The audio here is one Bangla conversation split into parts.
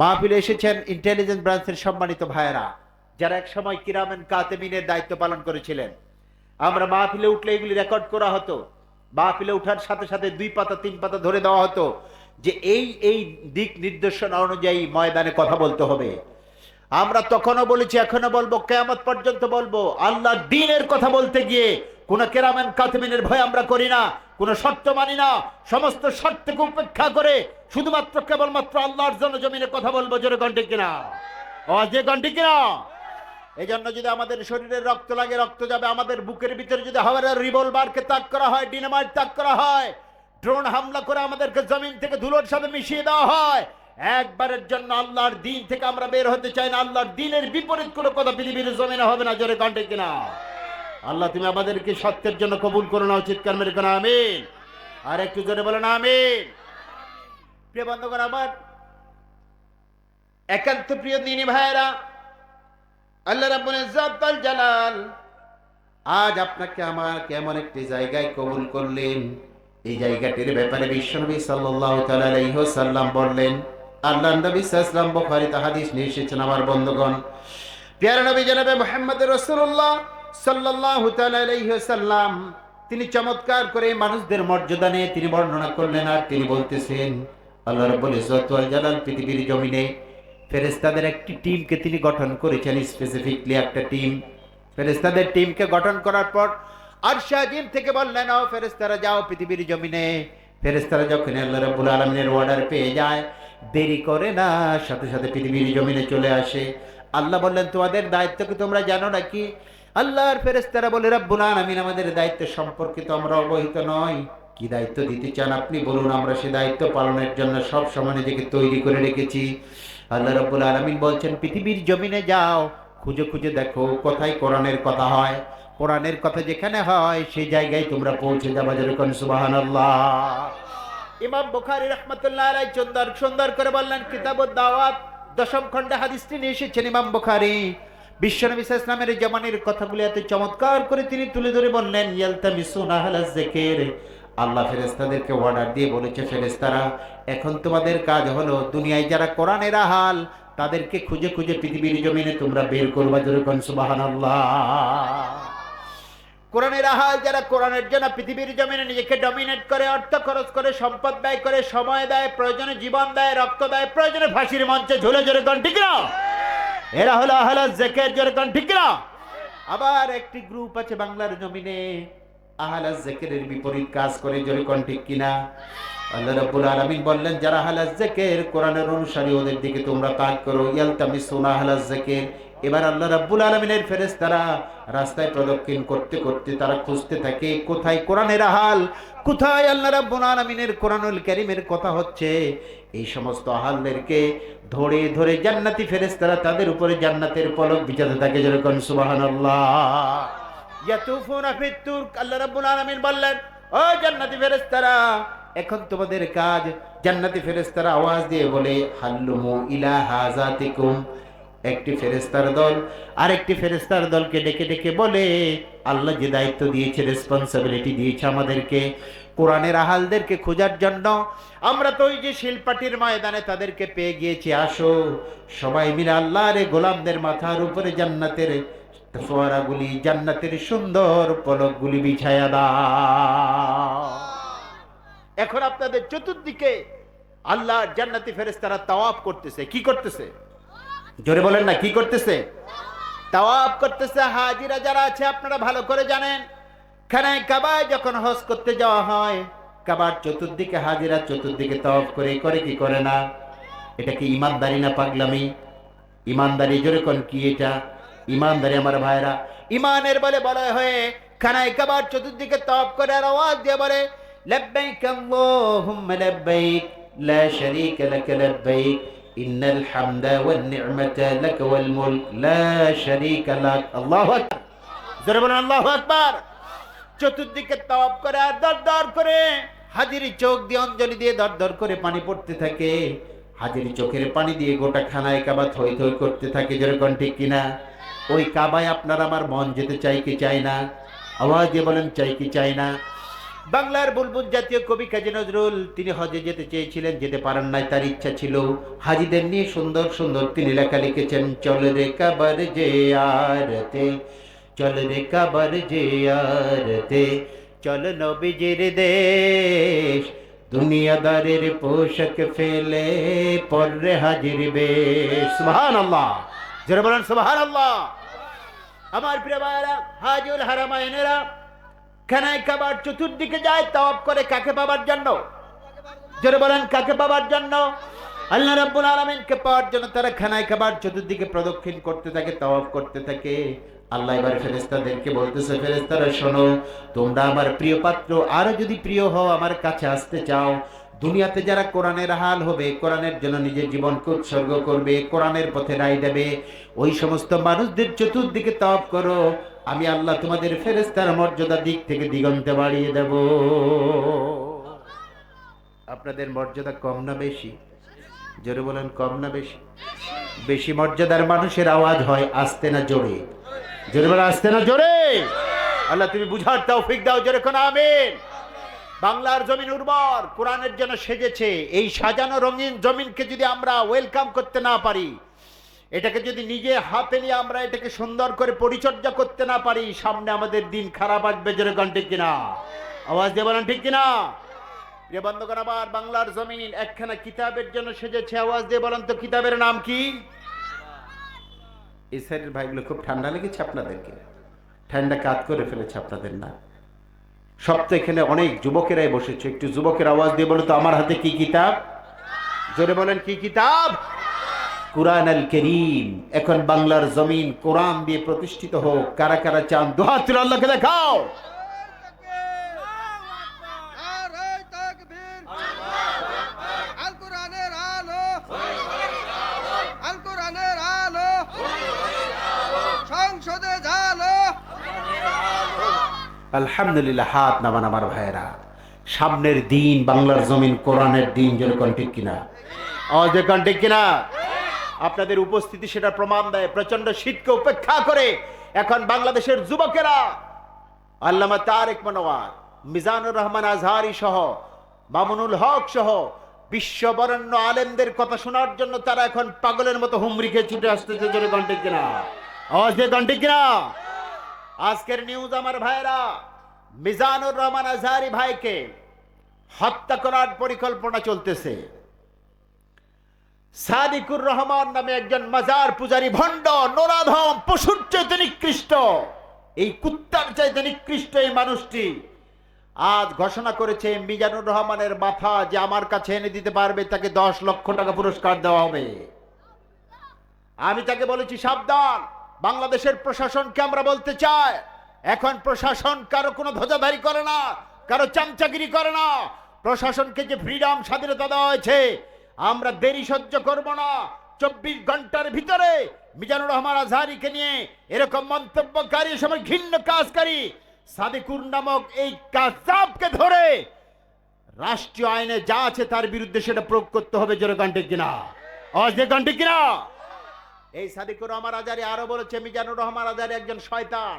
মাহফিলে এসেছেন ইন্টেলিজেন্স ব্রাঞ্চের সম্মানিত ভাইয়েরা, যারা এক সময় কিরামেন কাতেমিনের দায়িত্ব পালন করেছিলেন। আমরা মাহফিলে উঠলে এগুলি রেকর্ড করা হতো। মাহফিলে উঠার সাথে সাথে দুই পাতা, তিন পাতা ধরে দেওয়া হতো যে এই এই দিক নির্দেশনা অনুযায়ী ময়দানে কথা বলতে হবে। আমরা তখনও বলেছি এখনও বলব, কেয়ামত পর্যন্ত বলব, আল্লাহ দিনের কথা বলতে গিয়ে কোন কেরামেন কাতেমিনের ভয় আমরা করি না। কোন শর্ত মানি না। সমস্ত শর্তকে উপেক্ষা করে শুধুমাত্র কেবলমাত্র আল্লাহর জন্য জমিনে কথা বলব জোরে ঘন্টে কিনা? যে ঘন্টে কিনা এই জন্য যদি আমাদের শরীরে রক্ত লাগে, রক্ত যাবে আমাদের বুকের ভিতরে। যদি হাওয়ারের রিভলভারকে তাক করা হয় ডিনামাইট তাক করা হয় ড্রোন হামলা করে আমাদেরকে জমিন থেকে ধুলোর সাথে মিশিয়ে দেওয়া হয়, একবারের জন্য আল্লাহর দিন থেকে আমরা বের হতে চাই না। আল্লাহর দিনের বিপরীত কোনো কথা পৃথিবীর জমিনে হবে না, জোরে কণ্ঠে কিনা? আল্লাহ, তুমি আমাদেরকে সত্যের জন্য কবুল করো না চিৎকার মেরে কেন আমিন। আর একটু জোরে বলো না, আমিন। প্রিয় আমার একান্ত প্রিয় দিনী ভাইয়েরা, আল্লাহ রাব্বুল জালাল, আজ আপনাকে আমার কেমন একটি জায়গায় কবুল করলেন। এই জায়গাটির ব্যাপারে বিশ্বনবী সাল্লাল্লাহু তাআলা আলাইহি বললেন আল্লাহ নবী সাল্লাল্লাহু বুখারীতে হাদিস নিয়ে এসেছেন আমার বন্ধুগণ। প্রিয় নবী জনাবে মুহাম্মদ রাসূলুল্লাহ সাল্লাল্লাহু তাআলা তিনি চমৎকার করে মানুষদের মর্যাদা নিয়ে তিনি বর্ণনা করলেন আর তিনি বলতেছেন, আল্লাহ পৃথিবীর জমিনে ফেরেস্তাদের একটি টিমকে তিনি গঠন করেছেন স্পেসিফিকলি একটা টিম। ফেরেস্তাদের টিমকে গঠন করার পর আর শাহিম থেকে বললেন, ও ফেরেস্তারা যাও পৃথিবীর জমিনে। ফেরেস্তারা যখন আল্লাহ রাব্বুল আলামিনের অর্ডার পেয়ে যায়, দেরি করে না, সাথে সাথে পৃথিবীর জমিনে চলে আসে। আল্লাহ বললেন, তোমাদের দায়িত্ব কি তোমরা জানো নাকি? আল্লাহর ফেরেস্তারা বলে, রাব্বুল আলামিন, আমাদের দায়িত্ব সম্পর্কে তো আমরা অবহিত নই। কি দায়িত্ব দিতে চান আপনি? বলুন, আমরা সে দায়িত্ব পালনের জন্য সব সময় নিজেকে তৈরি করে রেখেছি। আল্লাহ রাব্বুল আলামিন বলছেন, পৃথিবীর জমিনে যাও, খুঁজে খুঁজে দেখো, কোথায় কোরআনের কথা হয়? কোরআনের কথা যেখানে হয় সেই জায়গায় তোমরা পৌঁছে যাবা যেরকম, সুবহানাল্লাহ। ইমাম বুখারী রাহমাতুল্লাহ আলাইহি সুন্দর সুন্দর করে বললেন, কিতাবুদ দাওয়াত, দশম খণ্ডে হাদিসটি নিয়ে এসেছেন ইমাম বুখারী। বিশ্বনবী ইসলামের জমানের কথাগুলি এত চমৎকার করে তিনি তুলে ধরে বললেন, ইয়ালতামিসুনা আহলাজ যিকির। আল্লাহ ফেরেস্তাদেরকে অর্ডার দিয়ে বলেছে ফেরেস্তারা এখন তোমাদের কাজ হলো দুনিয়ায় যারা কোরআনের আহাল, তাদেরকে খুঁজে খুঁজে পৃথিবীর জমিনে তোমরা বের করবা যেরকম সুবহানাল্লাহ। কোরআনের আহাল যারা কোরআনের জন্য পৃথিবীর জমিনে নিজেকে ডমিনেট করে, অর্থ খরচ করে, সম্পদ ব্যয় করে, সময় দেয়, প্রয়োজনে জীবন দেয়, রক্ত দেয়, প্রয়োজনে ফাঁসির মঞ্চে ঝুলে ঝুলে কন ঠিক না এরা হলো আহলা জেকের জোরে কন, ঠিক না আবার একটি গ্রুপ আছে বাংলার জমিনে, আহলা জেকেরের বিপরীত কাজ করে, জোরে কন, ঠিক কিনা? আল্লাহ রাব্বুল আলামিন বললেন, যারা আহলা জেকের কোরআনের অনুসারী, ওদের দিকে তোমরা কাজ করো। ইয়ালতামিসুনা আহলা জেকের এবার আল্লাহ রাব্বুল আলমিনের ফেরেস্তারা রাস্তায় প্রদক্ষিণ করতে করতে তারা খুঁজতে থাকে, কোথায় কোরআনের আহাল? কোথায় আল্লাহ রাব্বুল আলমিনের কোরআনুল কারীমের কথা হচ্ছে? এই সমস্ত আহালদেরকে ধরে ধরে জান্নাতি ফেরেস্তারা তাদের উপরে জান্নাতের পলক বিছাতে থাকে যেরকম তুরক, আল্লাহ এখন তোমাদের কাজ জান্নাতি ফেরেশতারা আওয়াজ দিয়ে বলে, হাল্লুমু ইলা হাজাতিকুম একটি ফেরেস্তার দল, আরেকটি ফেরেস্তার দলকে ডেকে ডেকে বলে, আল্লাহ যে দায়িত্ব দিয়েছে রেসপন্সিবিলিটি দিয়েছে আমাদেরকে, কোরআনের আহালদেরকে খোঁজার জন্য। আমরা তো ওই যে শিলপাটির ময়দানে তাদেরকে পেয়ে গিয়েছি, আসো। সবাই মিলে আল্লাহর এই গোলামদের মাথার উপরে জান্নাতের ফোয়ারাগুলি, জান্নাতের সুন্দর পলকগুলি বিছায়া দা এখন আপনাদের চতুর্দিকে আল্লাহ জান্নাতি ফেরেস্তারা তাওয়াফ করতেছে। কি করতেছে? জোরে বলেন না, কি করতেছে? তাওয়াফ করতেছে, হাজিরা যারা আছে, আপনারা ভালো করে জানেন। খানায় কাবায় যখন হজ করতে যাওয়া হয়, কাবার চতুর্দিকে হাজিরা, চতুর্দিকে তাওয়াফ করে করে কি করে না? এটা কি ইমানদারি না পাগলামি? ইমানদারি জোরে কোন কি এটা? ইমানদারি আমার ভাইরা ইমানের বলে বলা হয়ে খানায় কাবার চতুর্দিকে তপ করে আর আওয়াজ দিয়ে বলে, লব্বাইক আল্লাহুম্মা লব্বাইক, লা শারীকা লাক লব্বাইক ইন্নাল হামদা ওয়ান নি'মাতা লাক ওয়াল মুলক লা শারীকা লাক আল্লাহু আকবার জোরে বলেন, আল্লাহু আকবার। চতুর্দিকে তপ করে আর দর দর করে। হাজিরি চোখ দিয়ে অঞ্জলি দিয়ে দর দর করে পানি পড়তে থাকে। হাজিরি চোখের পানি দিয়ে গোটা খানায় কাবা থই থই করতে থাকে। যেরকম ঠিক কিনা? ওই কাবায় আপনার আমার মন যেতে চাই কি চাই না? আওয়াজ দিয়ে বলেন চাই কি চাই না? বাংলার বুলবুল জাতীয় কবি কাজী নজরুল, তিনি হজে যেতে চেয়েছিলেন, যেতে পারেন নাই, তার ইচ্ছা ছিল। হাজিদের নিয়ে সুন্দর সুন্দর তিনি লেখা লিখেছেন, চল রে কাবার যে আরতে চল রে কাবার যে আরতে চল নবীজির দেশ, দুনিয়াদারের পোশাক ফেলে, পরে হাজির বেশ। সুবহান আল্লাহ যারা বলেন সুবহান আল্লাহ আমার প্রিয় হাজুল হারামাইনেরা খানায় কাবার চতুর্দিকে যায়, তওয়াব করে কাকে পাবার জন্য? জোরে বলেন, কাকে পাবার জন্য? আল্লাহ রাব্বুল আলামিনকে পাওয়ার জন্য তারা খানায় খাবার চতুর্দিকে প্রদক্ষিণ করতে থাকে, তওয়াব করতে থাকে। আল্লাহ এবার ফেরেস্তাদেরকে বলতেছে, ফেরেশতারা, শোনো, তোমরা আমার প্রিয় পাত্র, আরও যদি প্রিয় হও, আমার কাছে আসতে চাও। দুনিয়াতে যারা কোরআনের হাল হবে, কোরআনের জন্য নিজের জীবনকে উৎসর্গ করবে, কোরআনের পথে রায় দেবে। ওই সমস্ত মানুষদের চতুর্দিকে তওয়াব করো। আমি আল্লাহ তোমাদের ফেরেস্তার মর্যাদা দিক থেকে দিগন্তে বাড়িয়ে দেব। আপনাদের মর্যাদা কম না বেশি? জোরে বলেন, কম না বেশি? বেশি মর্যাদার মানুষের আওয়াজ হয় আসতে না জোরে? জোরে বলে আসতে না জোরে? আল্লাহ, তুমি বুঝার তৌফিক দাও, জোরে কোন, আমিন। বাংলার জমিন উর্বর, কোরআনের জন্য সেজেছে, এই সাজানো রঙিন জমিনকে যদি আমরা ওয়েলকাম করতে না পারি এটাকে যদি নিজে হাতে নিয়ে আমরা এটাকে সুন্দর করে পরিচর্যা করতে না পারি, সামনে আমাদের দিন খারাপ আসবে গান ঠিক কিনা? আওয়াজ দিয়ে বলেন ঠিক কিনা? যে বন্ধুগণ, আবার বাংলার জমিন একখানা কিতাবের জন্য সেজেছে, আওয়াজ দিয়ে বলেন তো কিতাবের নাম কি? এই সাইডের ভাইগুলো খুব ঠান্ডা লেগেছে আপনাদেরকে। ঠান্ডা কাজ করে ফেলেছে আপনাদের না। সব তো এখানে অনেক যুবকেরাই বসেছে। একটু যুবকের আওয়াজ দিয়ে বলো তো, আমার হাতে কি কিতাব? জোরে বলেন, কি কিতাব? কুরআন আল করিম। এখন বাংলার জমিন কোরআন দিয়ে প্রতিষ্ঠিত হোক। কারা কারা চান? দুহাত আল্লাহকে দেখাও। আলহামদুলিল্লাহ, হাত নামান আমার ভাইয়েরা। সামনের দিন বাংলার জমিন কোরআনের দিন, যেরকম ঠিক কিনা? আওয়াজ যেরকম ঠিক কিনা? আপনাদের উপস্থিতি সেটা প্রমাণ দেয়। প্রচণ্ড শীতকে উপেক্ষা করে এখন বাংলাদেশের যুবকেরা, আল্লামা তারেক মনোয়ার, মিজানুর রহমান আজহারি সহ, মামুনুল হক সহ, বিশ্ববরণ্য আলেমদের কথা শোনার জন্য তারা এখন পাগলের মতো হুমরি খেয়ে ছুটে আসতেছে। জোরে ঘন্টে কিনা? আওয়াজ দিয়ে ঘন্টে কিনা? আজকের নিউজ আমার ভাইরা মিজানুর রহমান আজহারি ভাইকে হত্যা করার পরিকল্পনা চলতেছে। সাদিকুর রহমান নামে একজন মাজার পূজারি ভণ্ড, নোরাধম পশুর চাইতে নিকৃষ্ট। এই কুত্তার চাইতে নিকৃষ্ট এই মানুষটি। আজ ঘোষণা করেছে মিজানুর রহমানের মাথা যে আমার কাছে এনে দিতে পারবে, তাকে দশ লক্ষ টাকা পুরস্কার দেওয়া হবে। আমি তাকে বলেছি, সাবধান, বাংলাদেশের প্রশাসনকে আমরা বলতে চাই, এখন প্রশাসন কারও কোনো ধ্বজাধারি করে না, কারও চামচাগিরি করে না। প্রশাসনকে যে ফ্রিডম স্বাধীনতা দেওয়া হয়েছে আমরা দেরি সহ্য করব না। চব্বিশ ঘণ্টার ভিতরে মিজানুর রহমান আজহারিকে নিয়ে এরকম মন্তব্যকারী সময় ঘৃণ্য কাজকারী সাদিকুর নামক এই কাজাবকে ধরে রাষ্ট্রীয় আইনে যা আছে তার বিরুদ্ধে সেটা প্রয়োগ করতে হবে জোরে কিনা। দিয়ে কিনা? এই সাদিকুর রহমান আজারি আরও বলেছে, মিজানুর রহমান আজারি একজন শয়তান।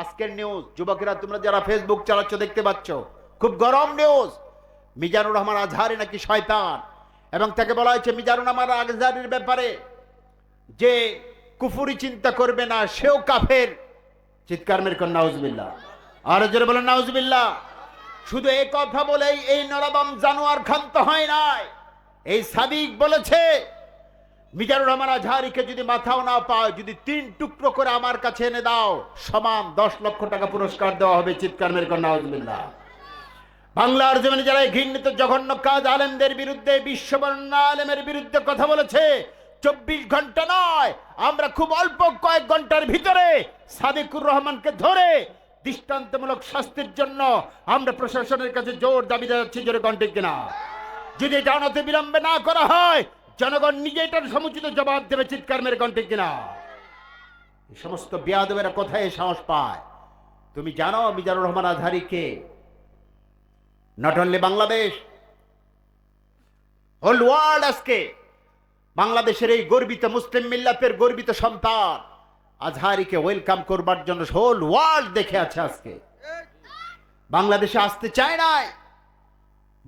আজকের নিউজ যুবকেরা তোমরা যারা ফেসবুক চালাচ্ছ দেখতে পাচ্ছ, খুব গরম নিউজ মিজানুর রহমান আজহারি নাকি শয়তান? এবং তাকে বলা হয়েছে, মিজানুর আমার আজহারির ব্যাপারে যে কুফুরি চিন্তা করবে না, সেও কাফের। চিৎকার মেরে কর নাউজবিল্লা আরও জোরে বলেন নাউজবিল্লা শুধু এই কথা বলেই এই নরাদম জানোয়ার ক্ষান্ত হয় নাই। এই সাদিক বলেছে, মিজানুর রহমান আজহারিকে যদি মাথাও না পায় যদি তিন টুকরো করে আমার কাছে এনে দাও, সমান দশ লক্ষ টাকা পুরস্কার দেওয়া হবে। চিৎকার মেরে কর নাউজবিল্লা বাংলার জমিনে যারা ঘৃণিত জঘন্য কাজ আলেমদের বিরুদ্ধে বিশ্ববর্ণ আলেমের বিরুদ্ধে কথা বলেছে, চব্বিশ ঘণ্টা নয়, আমরা খুব অল্প কয়েক ঘণ্টার ভিতরে সাদিকুর রহমানকে ধরে দৃষ্টান্তমূলক শাস্তির জন্য আমরা প্রশাসনের কাছে জোর দাবি জানাচ্ছি, জোরে ঘন্টে কিনা? যদি এটা অনতি বিলম্বে না করা হয়, জনগণ নিজে এটার সমুচিত জবাব দেবে, চিৎকার মেরে ঘন্টে কিনা? এই সমস্ত বিয়াদবেরা কোথায় সাহস পায়? তুমি জানো Mizanur Rahman আধারিকে not only Bangladesh whole world আজকে বাংলাদেশের এই গর্বিত মুসলিম মিল্লাতের গর্বিত সন্তান আজহারিকে ওয়েলকাম করবার জন্য হোল ওয়ার্ল্ড দেখে আছে আজকে বাংলাদেশে আসতে চায় নাই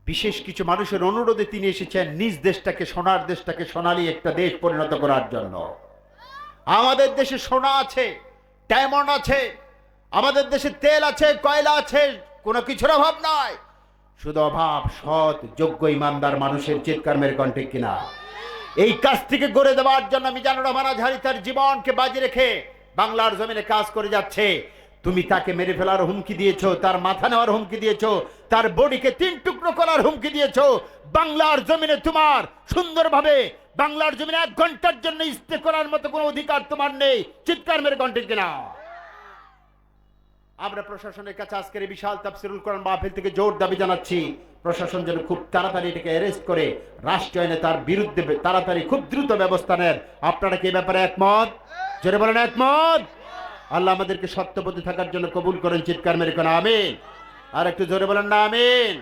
বিশেষ কিছু মানুষের অনুরোধে তিনি এসেছেন নিজ দেশটাকে সোনার দেশটাকে সোনালী একটা দেশ পরিণত করার জন্য আমাদের দেশে সোনা আছে ডায়মন্ড আছে আমাদের দেশে তেল আছে কয়লা আছে কোনো কিছুর অভাব নয় শুধু অভাব সৎ, যোগ্য ইমানদার মানুষের চিৎকার মেরে কণ্ঠে কিনা? এই কাজ থেকে গড়ে দেওয়ার জন্য মিজানুর রহমান আজহারি তার জীবনকে বাজি রেখে বাংলার জমিনে কাজ করে যাচ্ছে। তুমি তাকে মেরে ফেলার হুমকি দিয়েছ, তার মাথা নেওয়ার হুমকি দিয়েছ, তার বডিকে তিন টুকরো করার হুমকি দিয়েছ। বাংলার জমিনে তোমার সুন্দরভাবে বাংলার জমিনে এক ঘণ্টার জন্য স্টে করার মতো কোনো অধিকার তোমার নেই। চিৎকার মেরে কণ্ঠে কিনা? আমরা প্রশাসনের কাছে আজকের বিশাল তাফসিরুল কোরআন মাহফিল থেকে জোর দাবি জানাচ্ছি। প্রশাসন যেন খুব তাড়াতাড়ি এটাকে অ্যারেস্ট করে রাষ্ট্র আইনে তার বিরুদ্ধে তাড়াতাড়ি খুব দ্রুত ব্যবস্থা নেন। আপনারা কি ব্যাপারে একমত? জোরে বলেন একমত? আল্লাহ আমাদেরকে সত্যপতি থাকার জন্য কবুল করেন, চিৎকার মেরে কোন আমিন। আর একটু জোরে বলেন না, আমিন।